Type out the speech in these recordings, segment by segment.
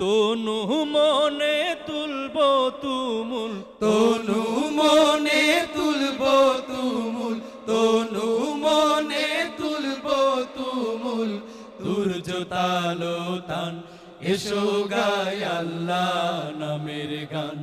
তনু মনে তুলব তুমুল। তনু মনে তুলব তুমুল। তনু মনে তুলব তুমুল। দুর্য তালো তান এসো গাই আল্লাহ নামের গান।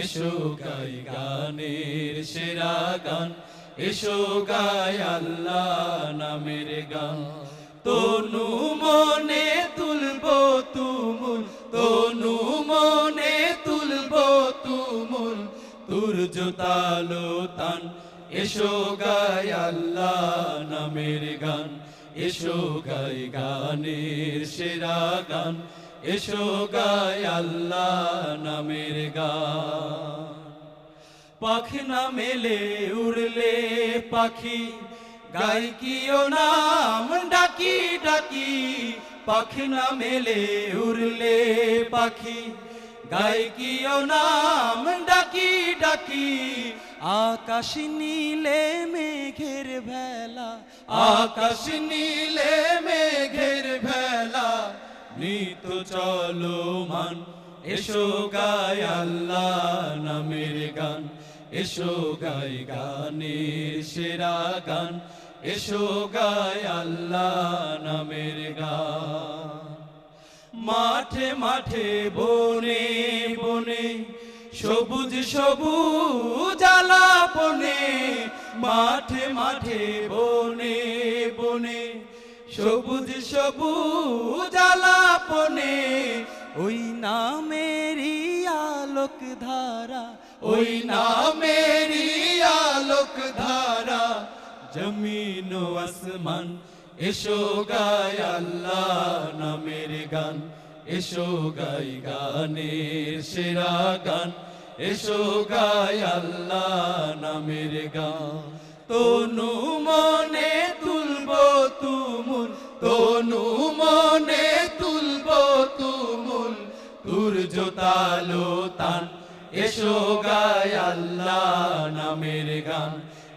এসো গাই গানের সেরা গান। এসো গাই আল্লাহ নামের গান। তনু তুমুল, তনু মনে তুলব তুমুল। তুর্য তালো তান, এসো গাই আল্লাহ নামের গান। এসো গাই গানের সেরা গান। এসো গাই আল্লাহ নামের গান। পাখি না মেলে উড়লে পাখি, গাই কিও নাম ডাকি ডাকি। পাখি না মেলে, উড়লে পাখি। গাই কিও নাম, ডাকি ডাকি। আকাশ নীলে মেঘের ভেলা, আকাশ নীলে মেঘের ভেলা। নিত চলো মান এসো গাই আল্লাহ নামের গান। এসো গাই গানের সেরা গান। এসো গাই আল্লাহ নামের গান। মাঠে মাঠে বনে বনে, সবুজ সবুজ আলাপনে, মাঠে মাঠে বনে বনে, সবুজ সবুজ আলাপনে, ওই নামেরই আলোক ধারা ওই নামেরি আসমান। এসো গায় আল্লাহ নামের গান। এসো গাই গানের সেরা গান। এসো গায় আল্লাহ নামের গান। তনু মনে তুলব তুমুল। তনু মনে তুলব তুমুল। তুর্য তালো তান। এসো গায় আল্লাহ নামের গান।